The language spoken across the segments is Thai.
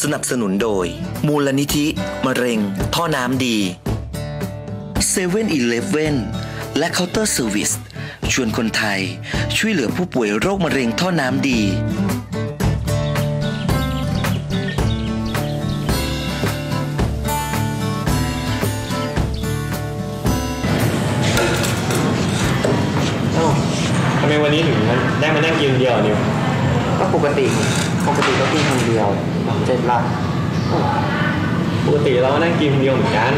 สนับสนุนโดย มูลนิธิ มะเร็ง ท่อน้ำดี7 e เ e ่ e อและเคาน์เตอร์เซอร์วิสชวนคนไทยช่วยเหลือผู้ป่วยโรคมะเร็งท่อน้ำดีเอ้าทำไมวันนี้ถึงได้มานั่งกินเดียวอะนิวก็ ปกติปกติก็กินคนเดียวเจ็ดละปกติเราก็นั่งกินคนเดียวเหมือนกัน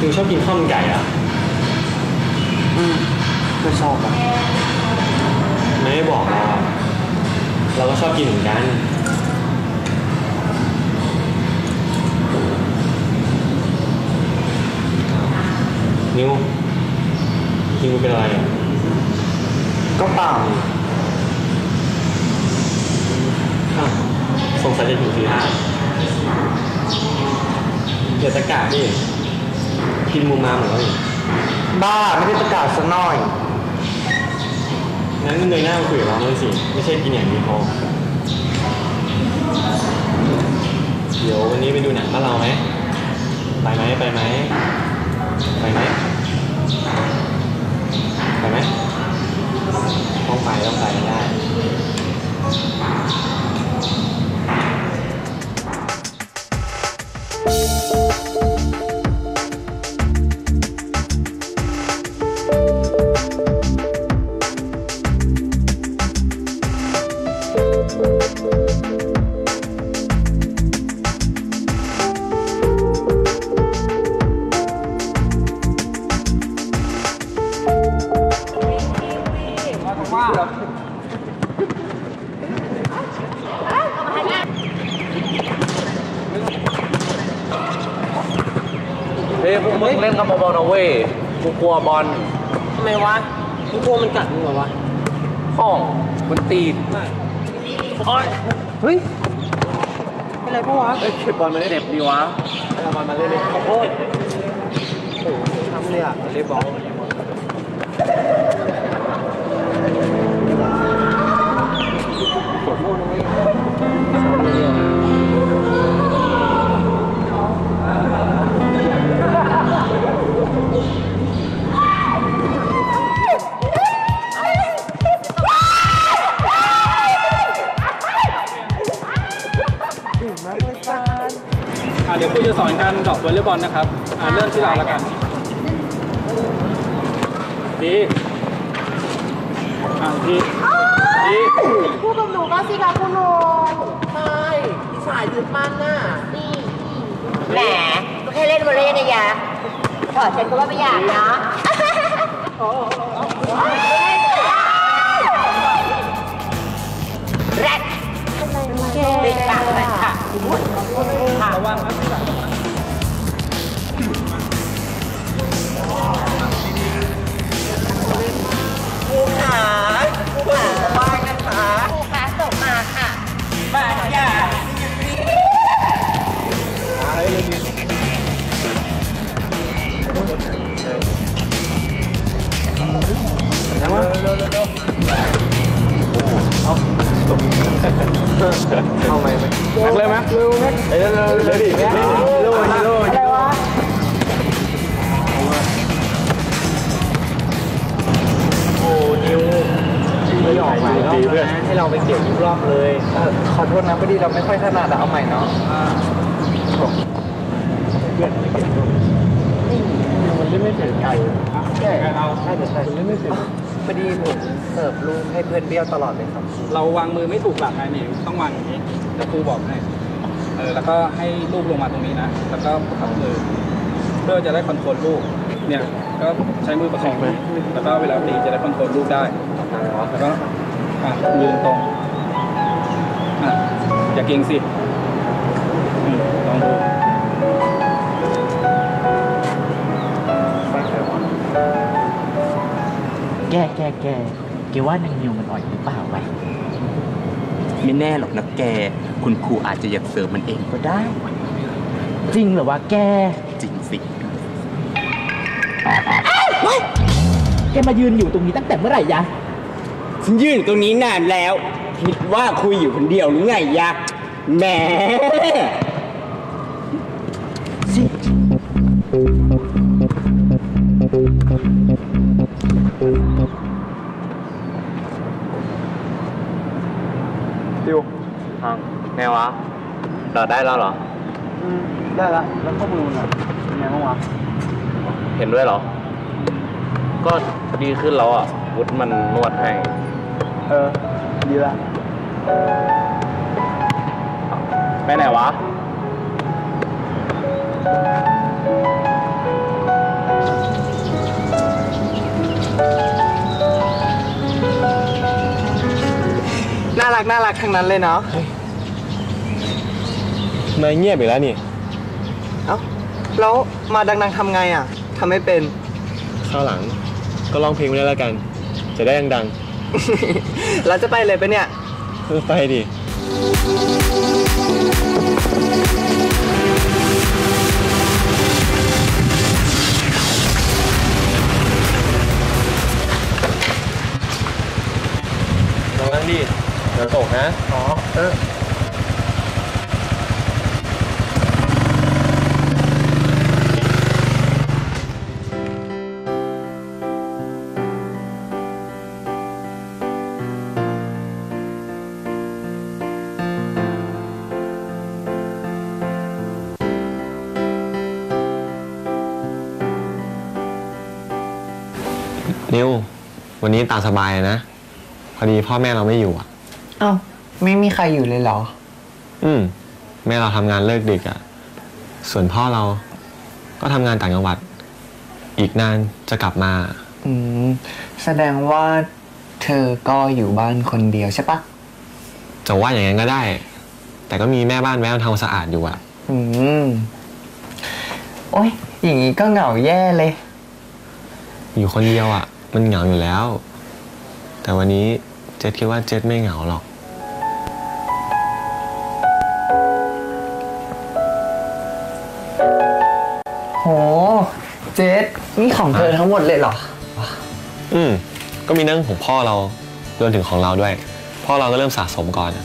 นิวชอบกินข้าวมันไก่อะอืมไม่ชอบอะไม่ได้บอกเราอะเราก็ชอบกินเหมือนกันนิว นิวเป็นอะไรอะก็เปล่าอ้าวสงสัยจะถึงสี่ห้าเดี๋ยวตะกาดิกินมูมาเหมือนเราอีกบ้าไม่ได้ประกาศซะหน่อย งั้นเงยหน้ามาคุยกับเราเลยสิ ไม่ใช่กินอย่างนี้พอเดี๋ยววันนี้ไปดูหนังบ้านเราไหม ไปไหมไปไหมไปไหม ไปไหมต้องไปต้องไปได้ งเล่นกันเบาๆนะเว้ยกูกลัวบอลทำไมวะมึงกลัวมันกัดมึงเหรอวะห้องมันตีนเฮ้ยเป็นไรปะวะเอ้ยเก็บบอลมันเจ็บดีวะเอาบอลมาเล่นเลยขอโทษทำเลยอะเล่นบอล การดอกวอลเลย์บอลนะครับอ่าเริ่มที่เราแล้วกัน ดีอ่าดีดีพูดกับหนูก็สิคะคุณหนูไม่พี่สายยืดมันน่ะนี่แหมก็แค่เล่นวอลเลย์นะยะขอฉันก็ว่าไม่อยากนะ เข้าไหมนักเลยไหมเร็วเร็วเร็วดิเร็วเร็วเร็วอะไรวะโอ้นิวไม่ออกหมายรอบดีเพื่อนะให้เราไปเกี่ยวทุกรอบเลยขอโทษนะพอดีเราไม่ค่อยถนัดเอาใหม่เนาะเพื่อนไมันเล่นไม่ถึงไก่ใช่ใช่ใช่เล่นไม่เป็นพอดีผม เสิร์ฟลูกให้เพื่อนเบี้ยวตลอดเลยครับเราวางมือไม่ถูกหลักไงนี่ต้องวางอย่างนี้เดี๋ยวครูบอกให้เออแล้วก็ให้ลูกลงมาตรงนี้นะ แล้วก็ประคับมือเพื่อจะได้คอนโทรลลูกเนี่ยก็ใช้มือประคองไปแล้วก็เวลาตีจะได้คอนโทรลลูกได้แล้วก็อะยืนตรงอะอย่าเก่งสิอืมลองดูแกแกแกแกว่านางนิวมันอ่อยหรือเปล่าวะไม่แน่หรอกนะแก คุณครูอาจจะอยากเสริมมันเองก็ได้ จริงเหรอวะแก จริงสิแกมายืนอยู่ตรงนี้ตั้งแต่เมื่อไหร่ยะ ฉันยืนอยู่ตรงนี้นานแล้ว คิดว่าคุยอยู่คนเดียวหรือไงยะแหมดิวทาง ไงวะเราได้แล้วเหรอได้ละแล้วข้อมูลอะเป็นไงบ้างวะเห็นด้วยเหรอ ก็ดีขึ้นแล้วอะวุฒมันนวดให้ เออ ดีละไปไหนวะ น่ารักน่ารักทั้งนั้นเลยเนาะ นายเงียบไปแล้วนี่ เอ้าแล้วมาดังๆทำไงอะทำไม่เป็น ข้าวหลังก็ร้องเพลงไปแล้วกัน จะได้ดังเราจะไปเลยปะเนี่ย ๆเออไปดิ ลองนั่งดิเดี๋ยวตกนะ อ๋อ เออ นิววันนี้ตามสบายนะ พอดีพ่อแม่เราไม่อยู่อะ เอ้าไม่มีใครอยู่เลยเหรอ อืม แม่เราทำงานเลิกดึกอะ ส่วนพ่อเราก็ทำงานต่างจังหวัด อีกนานจะกลับมา อืม แสดงว่าเธอก็อยู่บ้านคนเดียวใช่ปะจะว่าอย่างนั้นก็ได้ แต่ก็มีแม่บ้านแวะมาทำความสะอาดอยู่อะ อืม โอ้ยอย่างนี้ก็เหงาแย่เลย อยู่คนเดียวอะ มันเหงาอยู่แล้ว แต่วันนี้เจษคิดว่าเจษไม่เหงาหรอก โห เจสนี่ของเธอทั้งหมดเลยเหรอ อืม ก็มีเรื่องของพ่อเรารวมถึงของเราด้วย พ่อเราก็เริ่มสะสมก่อนอะ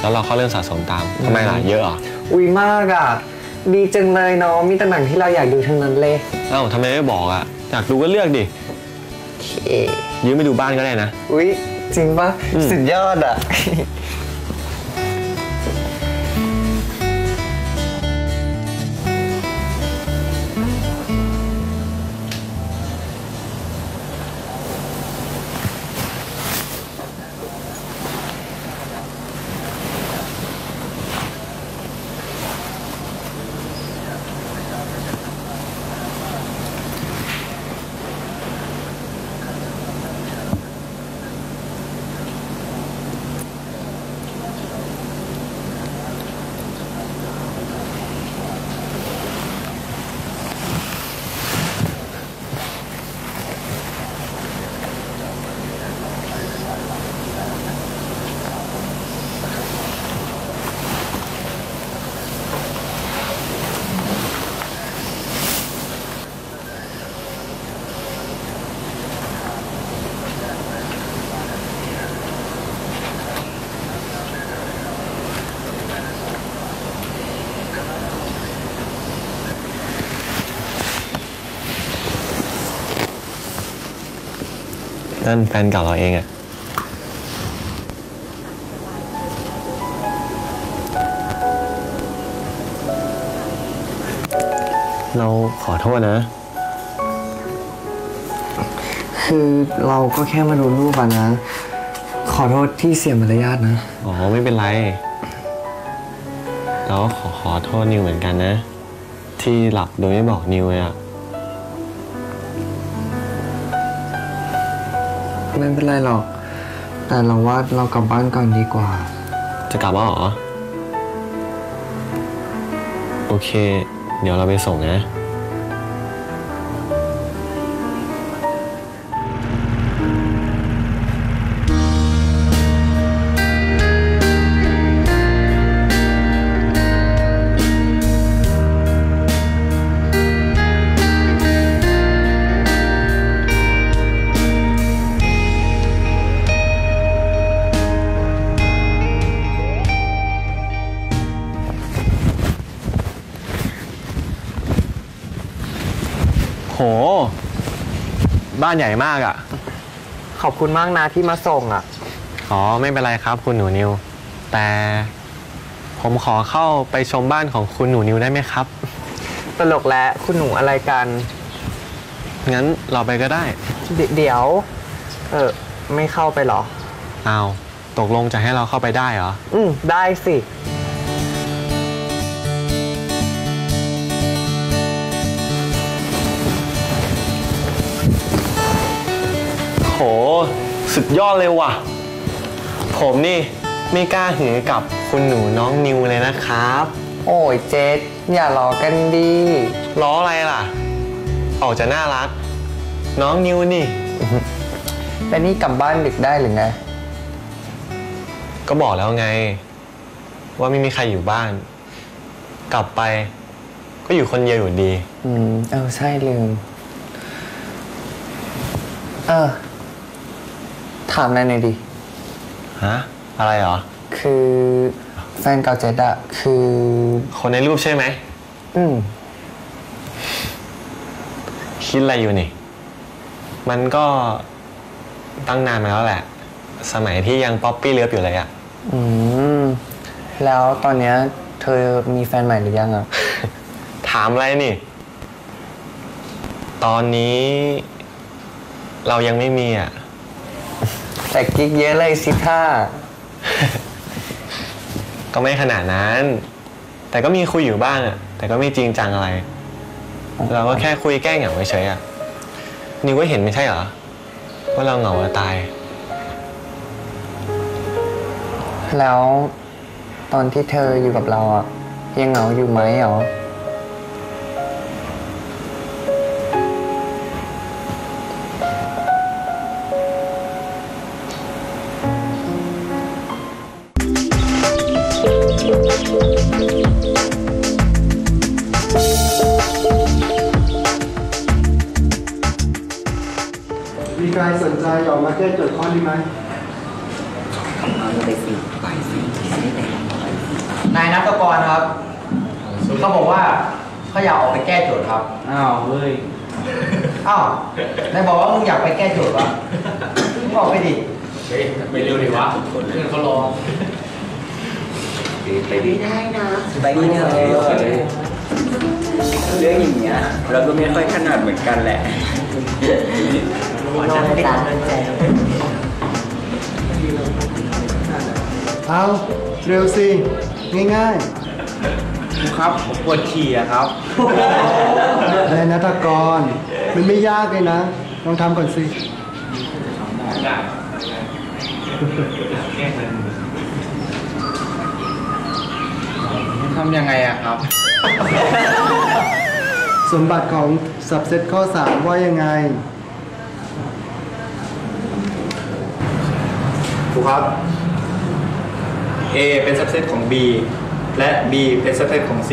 แล้วเราก็เริ่มสะสมตามทำไมล่ะเยอะเหรออุ้ยมากอะ ดีจังเลยเนาะมีแต่หนังที่เราอยากดูทั้งนั้นเลย เอ้าทำไมไม่บอกอะ อยากดูก็เลือกดิโอเค ยืมไปดูบ้านก็ได้นะ อุ้ยจริงปะอืมสุดยอดอะ นั่นแฟนเก่าเราเองอะเราขอโทษนะ คือเราก็แค่มาดูรูปอะนะ ขอโทษที่เสียมารยาทนะ อ๋อ ไม่เป็นไร เราก็ขอขอโทษนิวเหมือนกันนะ ที่หลับโดยไม่บอกนิวเลยอะ ไม่เป็นไรหรอก แต่เราว่าเรากลับบ้านก่อนดีกว่า จะกลับแล้วเหรอ โอเค เดี๋ยวเราไปส่งนะ บ้านใหญ่มากอะ่ะ ขอบคุณมากนะที่มาส่งอะ อ๋อ ไม่เป็นไรครับ คุณหนูนิว แต่ผมขอเข้าไปชมบ้านของคุณหนูนิวได้ไหมครับ ตลกแล้วคุณหนูอะไรกัน งั้นเราไปก็ได้ เดเดี๋ยว เออไม่เข้าไปเหรออ้าวตกลงจะให้เราเข้าไปได้เหรอ อืมได้สิ สุดยอดเลยว่ะ ผมนี่ไม่กล้าหือกับคุณหนูน้องนิวเลยนะครับ โอ้ยเจษอย่าล้อกันดีล้ออะไรล่ะ ออกจะน่ารัก น้องนิวนี่ แล้วนี่กลับบ้านดึกได้หรือไง ก็บอกแล้วไง ว่าไม่มีใครอยู่บ้าน กลับไป ก็อยู่คนเดียวอยู่ดี อืม เออ ใช่ลืม เออ ถามอะไรหน่อยดิ ฮะ อะไรเหรอ คือแฟนเก่าเจษอะคือ คนในรูปใช่ไหม อืม คิดอะไรอยู่นี่ มันก็ตั้งนานมาแล้วแหละ สมัยที่ยังป๊อปปี้เลิฟอยู่เลยอะอืม แล้วตอนเนี้ยเธอมีแฟนใหม่หรือยังอะ ถามอะไรนี่ ตอนนี้ เรายังไม่มีอะ แต่กิ๊กเยอะเลยสิท่า ก็ไม่ขนาดนั้น แต่ก็มีคุยอยู่บ้างอะแต่ก็ไม่จริงจังอะไร เราก็แค่คุยแก้เหงาเฉยๆอะนิวก็เห็นไม่ใช่เหรอ ว่าเราเหงาจะตาย แล้วตอนที่เธออยู่กับเราอะยังเหงาอยู่ไหมหรอ มีใครสนใจออกมาแก้โจทย์ข้อนี้ไหมนายนัทกรครับเขาบอกว่าเขาอยากออกไปแก้โจทย์ครับ อ้าวเฮ้ย อ้าวนายบอกว่ามึงอยากไปแก้โจทย์วะมึงบอกไปดิไปเร็วดิวะเพื่อนเขารอไปดีเถอะเรื่องอย่างเงี้ยเราก็ไม่ค่อยถนัดเหมือนกันแหละ นอนตาแจเอาเร็วสิ ง่ายครับผมปวดฉี่อะครับๆในนัตกรมันไม่ยากเลยนะ ลองทำก่อนสิ ทำยังไงอะครับ สมบัติของสับเซตข้อ 3 ว่ายังไง ถูกครับ A เป็น subset ของ B และ B เป็น subset ของ C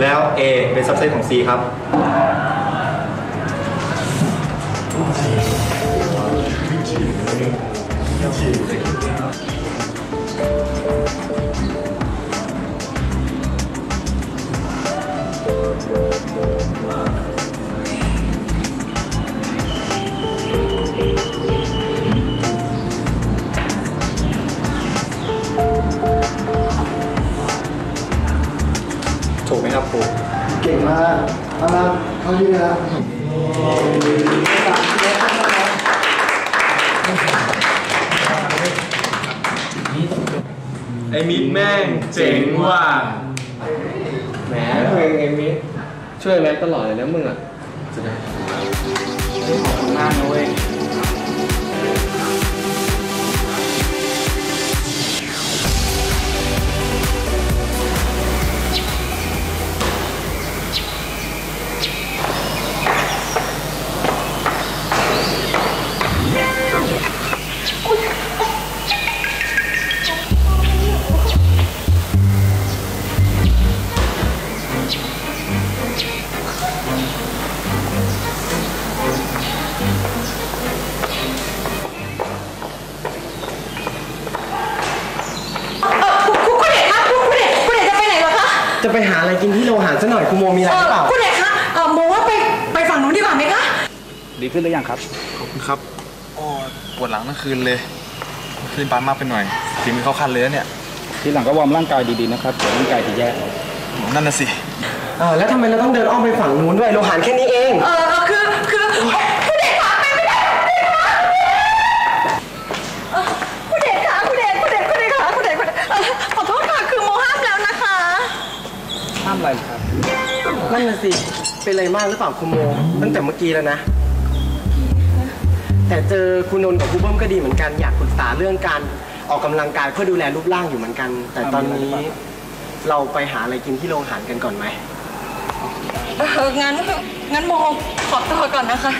แล้ว A เป็น subset ของ C ครับถูก ครับครูเก่งมากเอาละเท่านี้นะไอ้มิดแม่งเจ๋งว่ะแหมเพลงเอมิช่วยแม็กตลอดเลยนะมึงอะมากนะเว้ย ดีขึ้นหรือยังครับ ขอบคุณครับ โอ้ปวดหลังทั้งคืนเลยคืนปานมากไปหน่อยฝีมือเขาคันเลยนะเนี่ย ทีหลังก็วอร์มร่างกายดีๆนะครับเดี๋ยวร่างกายจะแย่นั่นน่ะสิ เออแล้วทำไมเราต้องเดินอ้อมไปฝั่งนู้นด้วยเราหันแค่นี้เอง เออคือคือคุณเดชคะไปไม่ได้คุณเดชคะคุณเดชคุณเดชคุณเดชคะคุณเดชคุณเดชเอ่อขอโทษค่ะคือโมห้ามแล้วนะคะ ห้ามอะไรครับ นั่นน่ะสิ เป็นอะไรมากหรือเปล่าคุณโม ตั้งแต่เมื่อกี้แล้วนะ แต่เจอคุณนนท์กับคุณเบิ้มก็ดีเหมือนกันอยากปรึกษาเรื่องการออกกำลังกายเพื่อดูแลรูปร่างอยู่เหมือนกัน แต่ตอนนี้เราไปหาอะไรกินที่โรงอาหารกันก่อนไหม เอองั้นงั้นโมขอตัวก่อนนะคะ